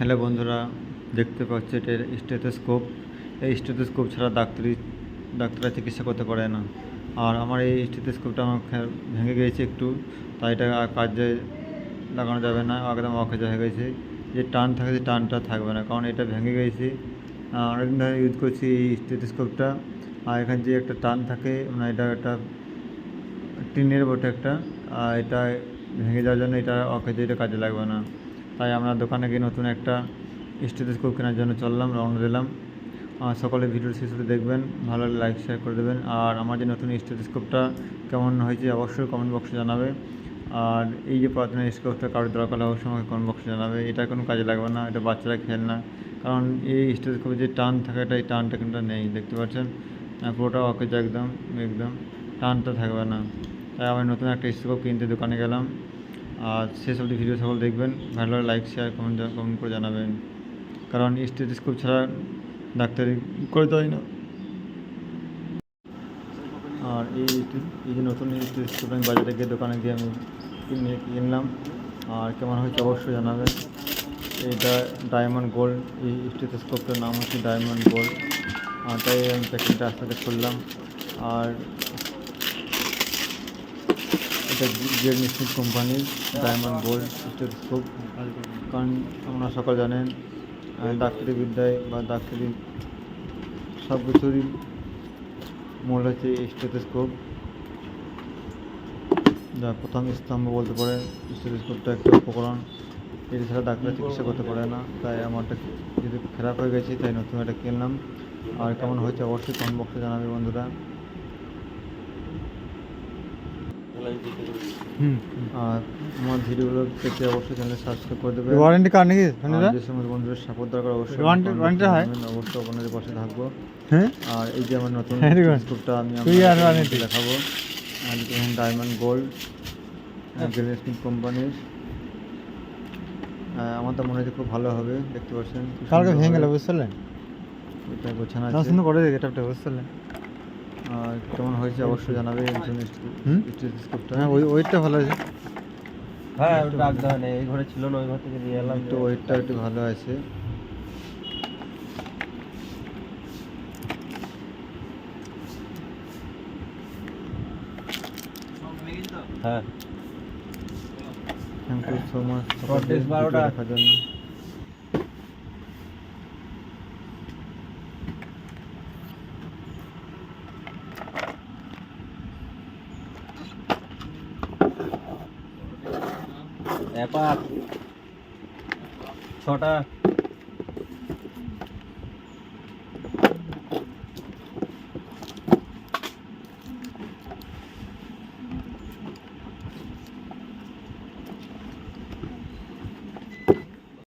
Hello বন্ধুরা, দেখতে পাচ্ছি এটা স্টেথোস্কোপ। এই স্টেথোস্কোপ ছাড়া ডাক্তারি ডাক্তাররা চিকিৎসা করতে পারে না। আর আমার এই স্টেথোস্কোপটা আমার ভেঙে গিয়েছে একটু, তাই এটা কাজে লাগানো যাবে না, একদম অকেজা হয়ে গেছে। যে টান থাকে সেই টানটা থাকবে না, কারণ এটা ভেঙে গেছে অনেকদিন ধরে ইউজ করছি এই স্টেথোস্কোপটা। আর এখানে যে একটা টান থাকে মানে এটা একটা টিনের বটে একটা, আর এটা ভেঙে যাওয়ার জন্য এটা অকেজে, এটা কাজে লাগবে না। তাই আমরা দোকানে গিয়ে নতুন একটা স্টেথোস্কোপ কেনার জন্য চললাম রওনা দিলাম। সকলে ভিডিও শেষ দেখবেন, ভালো লাইক শেয়ার করে দেবেন। আর আমার যে নতুন স্টেথোস্কোপটা কেমন হয়েছে অবশ্যই কমেন্ট বক্সে জানাবে। আর এই যে পুরাতন স্টেথোস্কোপটা কারোর দরকার হলে অবশ্যই আমাকে কমেন্ট বক্সে জানাবে। এটা কোনো কাজে লাগবে না, এটা বাচ্চারা খেল না। কারণ এই স্টেথোস্কোপে যে টান থাকে, এটা এই টানটা কিন্তু নেই, দেখতে পাচ্ছেন? পুরোটা অকেজ একদম একদম টানটা থাকবে না। তাই আমি নতুন একটা স্টেথোস্কোপ কিনতে দোকানে গেলাম। আর সেসব ভিডিও সকল দেখবেন। ভালো লাগলে লাইক শেয়ার কমেন্ট কমেন্ট করে জানাবেন। কারণ স্টেথোস্কোপ ছাড়া ডাক্তারি করে দেয় না। আর এই এই যে নতুন স্টেথোস্কোপ আমি বাজারে গিয়ে দোকানে গিয়ে আমি কিনে কিনলাম। আর কেমন হয়েছে অবশ্যই জানাবেন। এটা ডায়মন্ড গোল্ড এই স্টেথোস্কোপটার নাম হচ্ছে ডায়মন্ড গোল্ড আর তাই আমি প্যাকেটটা আস্তে আস্তে খুললাম। আর এটা জেড মিস্ট্রি কোম্পানির ডায়মন্ড গোল্ড স্টেথোস্কোপ কারণ আপনারা সকল জানেন আহ, ডাক্তারি বিদ্যায় বা ডাক্তারি সব কিছুরই মূল হচ্ছে স্টেথোস্কোপ যা প্রথম স্তম্ভ বলতে পারে স্টেথোস্কোপটা একটা উপকরণ। এটি ছাড়া ডাক্তার চিকিৎসা করতে পারে না তাই আমারটা যদি খারাপ হয়ে গেছে তাই নতুন একটা কিনলাম। আর কেমন হয়েছে অবশ্যই কমেন্ট বক্সে জানাবে বন্ধুরা। আর আমার ভিডিওগুলো পেতে অবশ্যই চ্যানেল সাবস্ক্রাইব করে দেবে ওয়ারেন্টি কার্ড নাকি যে সমস্ত বন্ধুদের সাপোর্ট দরকার অবশ্যই comment warranty হয়? অবশ্যই আপনাদের পাশে থাকব। হ্যাঁ? আর এই যে আমার নতুন good. আমি আপনাদের দেখাবো। আর ডায়মন্ড গোল্ড গ্রেনেস্কিন কোম্পানির আমার তো মনে হচ্ছে খুব ভালো হবে দেখতে পাচ্ছেন। কালকে ভেঙে গেল বুঝতে পারলেন? এটা গোছানো আছে। সুন্দর করে এটা বুঝতে পারলেন? আর কেমন হয়েছে অবশ্যই জানাবে একজন হুম? স্টেথোস্কোপটা হ্যাঁ ওই ওইটা ভালো আছে। হ্যাঁ ওটা নেই এই ঘরে ছিল না ওই ঘর থেকে নিয়ে এলাম একটু ওয়েটটা একটু ভালো আছে। হ্যাঁ। Thank you so much. দেখার জন্য। व्यापार छोटा